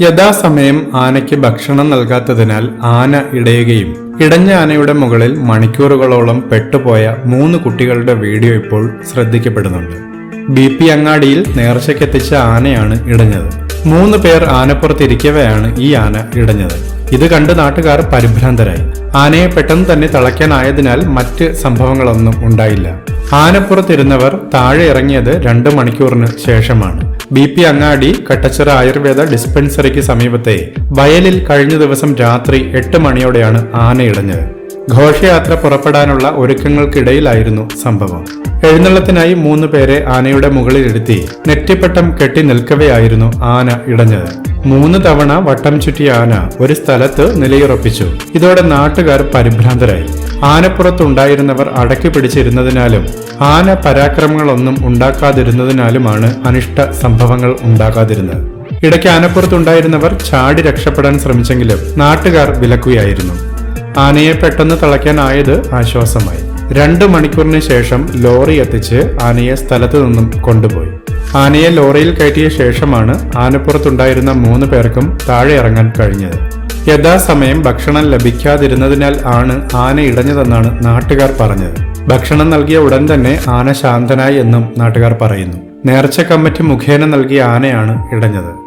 യഥാസമയം ആനയ്ക്ക് ഭക്ഷണം നൽകാത്തതിനാൽ ആന ഇടയുകയും ഇടഞ്ഞ ആനയുടെ മുകളിൽ മണിക്കൂറുകളോളം പെട്ടുപോയ മൂന്ന് കുട്ടികളുടെ വീഡിയോ ഇപ്പോൾ ശ്രദ്ധിക്കപ്പെടുന്നുണ്ട്. ബി പി അങ്ങാടിയിൽ നേർച്ചയ്ക്കെത്തിച്ച ആനയാണ് ഇടഞ്ഞത്. മൂന്ന് പേർ ആനപ്പുറത്തിരിക്കവെയാണ് ഈ ആന ഇടഞ്ഞത്. ഇത് കണ്ട് നാട്ടുകാർ പരിഭ്രാന്തരായി. ആനയെ പെട്ടെന്ന് തന്നെ തളയ്ക്കാനായതിനാൽ മറ്റ് സംഭവങ്ങളൊന്നും ഉണ്ടായില്ല. ആനപ്പുറത്തിരുന്നവർ താഴെ ഇറങ്ങിയത് രണ്ട് മണിക്കൂറിന് ശേഷമാണ്. ബി പി അങ്ങാടി കട്ടച്ചിറ ആയുർവേദ ഡിസ്പെൻസറിക്ക് സമീപത്തെ വയലിൽ കഴിഞ്ഞ ദിവസം രാത്രി എട്ട് മണിയോടെയാണ് ആനയിടഞ്ഞത് ഘോഷയാത്ര പുറപ്പെടാനുള്ള ഒരുക്കങ്ങൾക്കിടയിലായിരുന്നു സംഭവം. എഴുന്നള്ളത്തിനായി മൂന്ന് പേരെ ആനയുടെ മുകളിലിരുത്തി നെറ്റിപ്പട്ടം കെട്ടി നിൽക്കവെയായിരുന്നു ആന ഇടഞ്ഞത്. മൂന്ന് തവണ വട്ടം ചുറ്റിയ ആന ഒരു സ്ഥലത്ത് നിലയുറപ്പിച്ചു. ഇതോടെ നാട്ടുകാർ പരിഭ്രാന്തരായി. ആനപ്പുറത്തുണ്ടായിരുന്നവർ അടക്കി പിടിച്ചിരുന്നതിനാലും ആന പരാക്രമങ്ങളൊന്നും ഉണ്ടാക്കാതിരുന്നതിനാലുമാണ് അനിഷ്ട സംഭവങ്ങൾ ഉണ്ടാകാതിരുന്നത്. ഇടയ്ക്ക് ആനപ്പുറത്തുണ്ടായിരുന്നവർ ചാടി രക്ഷപ്പെടാൻ ശ്രമിച്ചെങ്കിലും നാട്ടുകാർ വിലക്കുകയായിരുന്നു. ആനയെ പെട്ടെന്ന് തളയ്ക്കാനായത് ആശ്വാസമായി. രണ്ടു മണിക്കൂറിന് ശേഷം ലോറി എത്തിച്ച് ആനയെ സ്ഥലത്തു നിന്നും കൊണ്ടുപോയി. ആനയെ ലോറിയിൽ കയറ്റിയ ശേഷമാണ് ആനപ്പുറത്തുണ്ടായിരുന്ന മൂന്ന് പേർക്കും താഴെ ഇറങ്ങാൻ കഴിഞ്ഞത്. യഥാസമയം ഭക്ഷണം ലഭിക്കാതിരുന്നതിനാൽ ആണ് ആന ഇടഞ്ഞതെന്നാണ് നാട്ടുകാർ പറഞ്ഞത്. ഭക്ഷണം നൽകിയ ഉടൻ തന്നെ ആന ശാന്തനായി എന്നും നാട്ടുകാർ പറയുന്നു. നേർച്ച കമ്മിറ്റി മുഖേന നൽകിയ ആനയാണ് ഇടഞ്ഞത്.